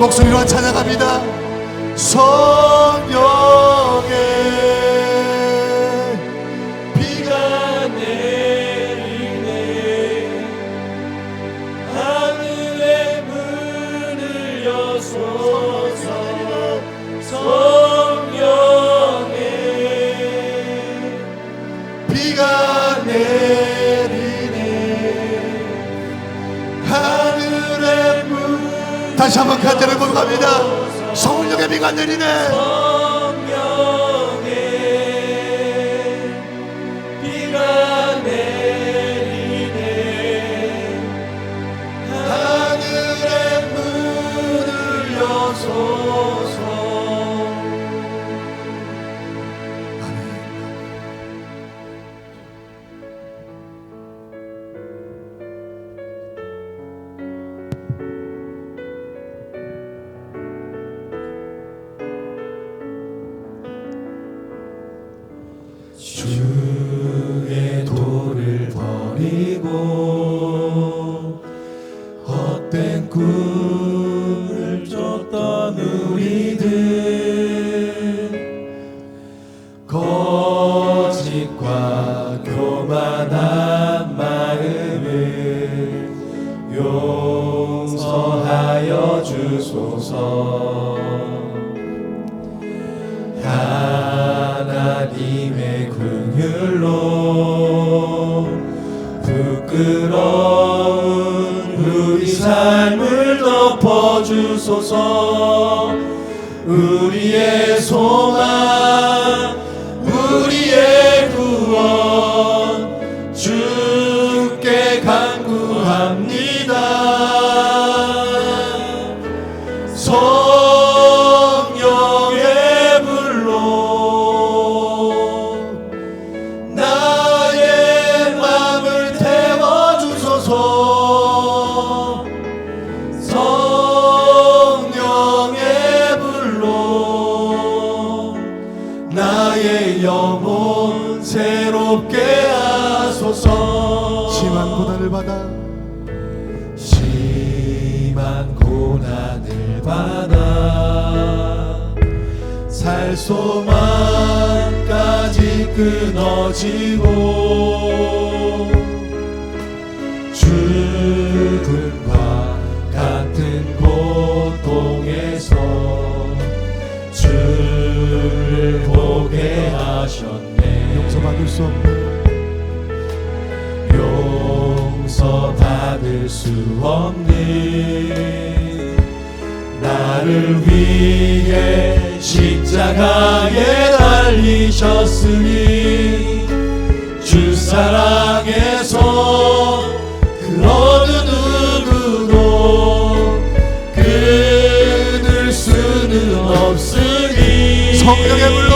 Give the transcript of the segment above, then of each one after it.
목소리로 찾아갑니다. 성령. 다시 한번 그 때를 고백합니다. 성령의 비가 내리네. 소망까지 끊어지고 죽음과 같은 고통에서 주를 보게 하셨네. 용서받을 수 없는 용서받을 수 없는 나를 위해 십자가에 달리셨으니 주 사랑에서 그 어느 누구도 끊을 수는 없으니 성령의 불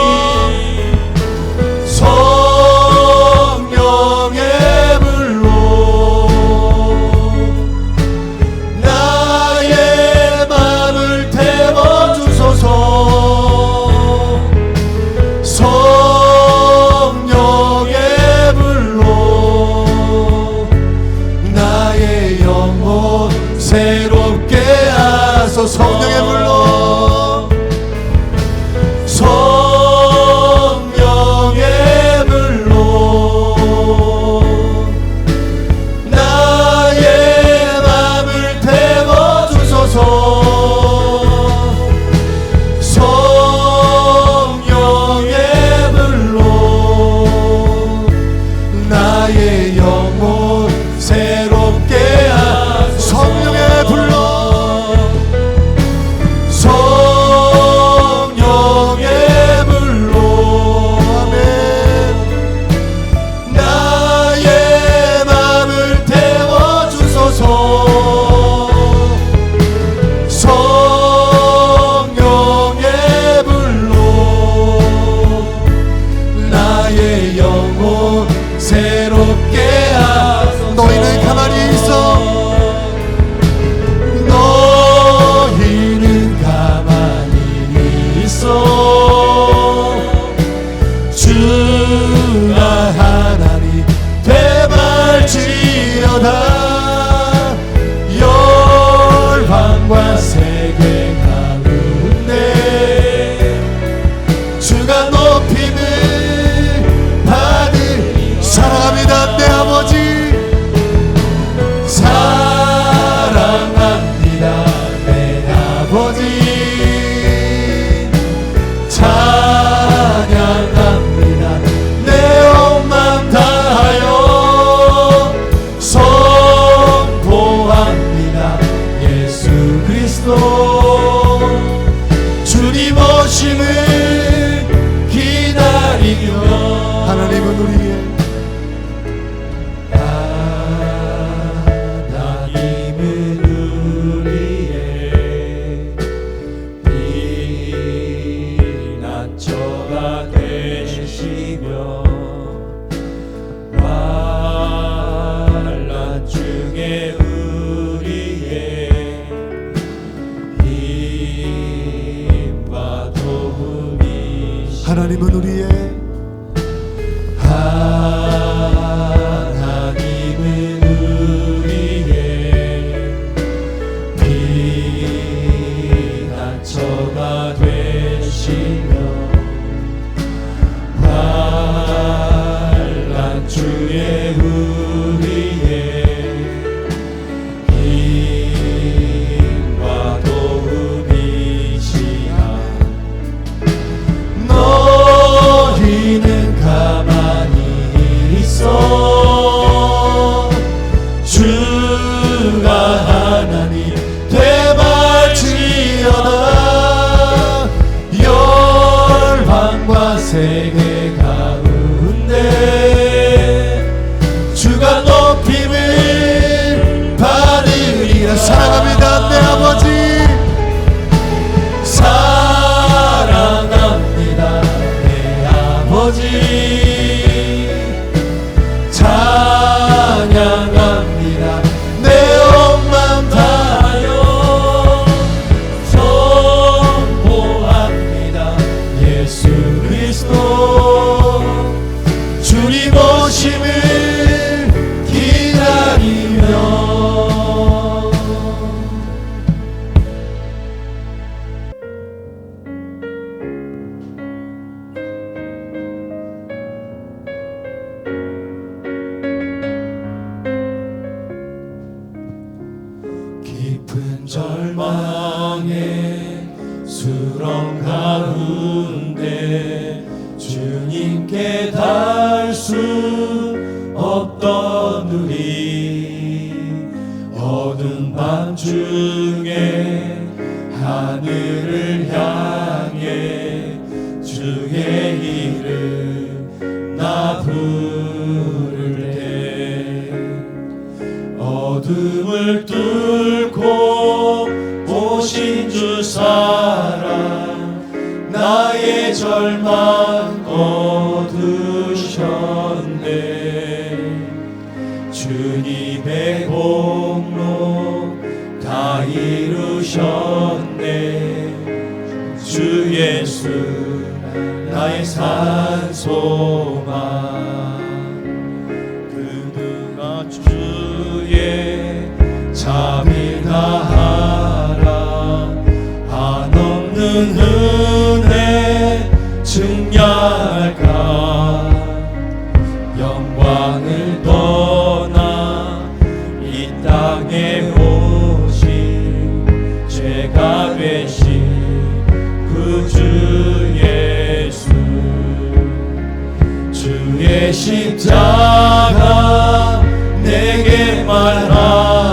내게 우리의 절망의 수렁 가운데 주님께 다 열만 얻으셨네. 주님의 공로 다 이루셨네. 주 예수 나의 산소만. 그누가 주의 자비가 하라. 한없는 은혜 계신 그 주 예수 주의 십자가 내게 말하라.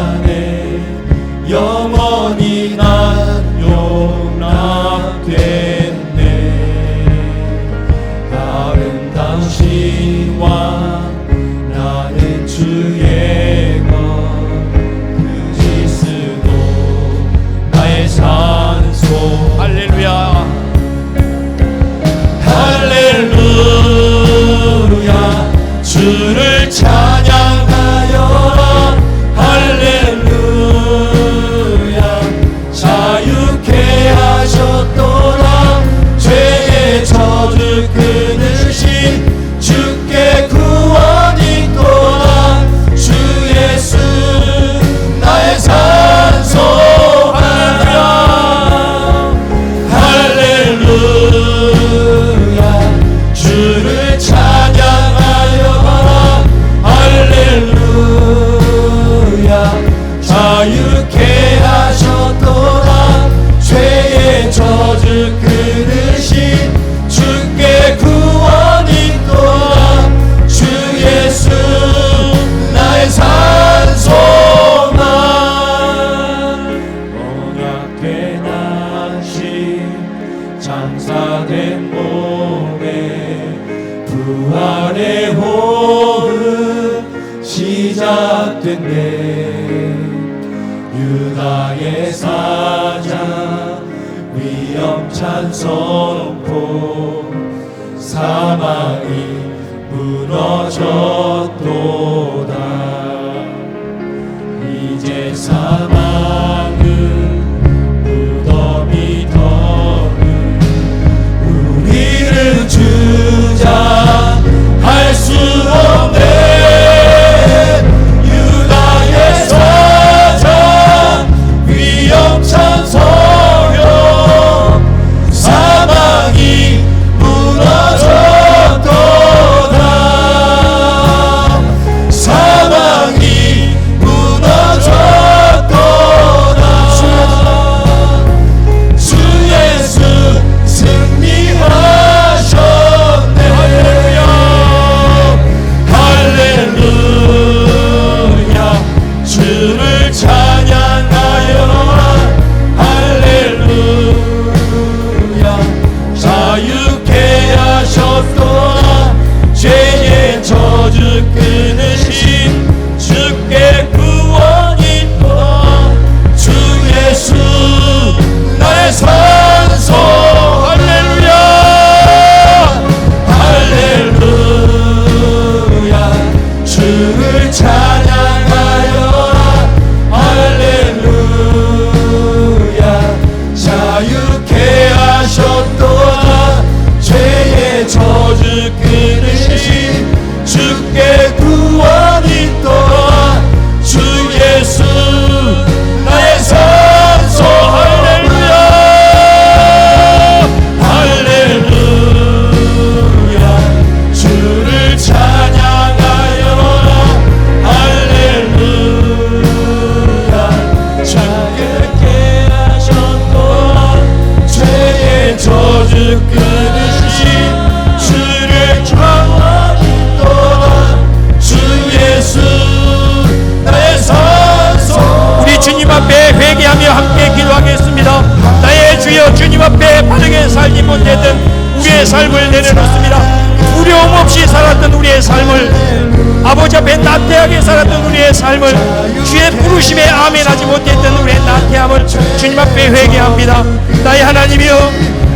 삶을 주의 부르심에 아멘하지 못했던 우리의 나태함을 주님 앞에 회개합니다. 나의 하나님이여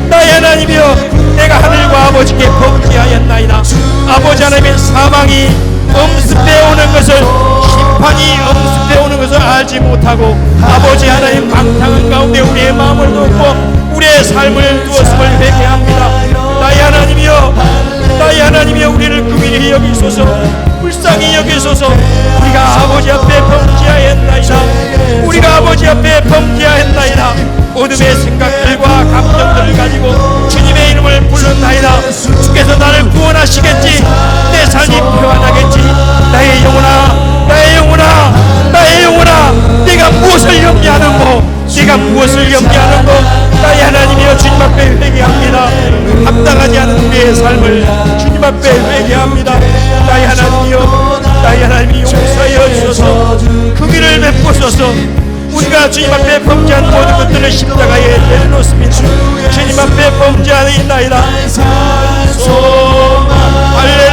나의 하나님이여 내가 하늘과 아버지께 범죄하였나이다. 아버지 하나님의 사망이 엄습해 오는 것을 심판이 엄습해 오는 것을 알지 못하고 아버지 하나님 방탕한 가운데 우리의 마음을 놓고 우리의 삶을 두었음을 회개합니다 나의 하나님이여 나의 하나님이여 우리를 긍휼히 여기소서 불쌍히 여기소서. 우리가 아버지 앞에 범죄하였나이다. 우리가 아버지 앞에 범죄하였나이다. 어둠의 생각들과 감정들을 가지고 주님의 이름을 부른나이다. 주께서 나를 구원하시겠지. 내 삶이 평안하겠지. 나의 영혼아 나의 영혼아 나의 영혼아. 내가 무엇을 염려하는고? 네가 무엇을 염려하는고 나의 하나님이여 주님 앞에 회개합니다. 합당하지 않은 우리의 삶을 주님 앞에 회개합니다. 나의 하나님이여 나의 하나님이 용서하여 주소서. 그 길을 베푸소서. 우리가 주님 앞에 범죄한 모든 것들을 십자가에 내려놓습니다. 주님 앞에 범죄하나이다. 할렐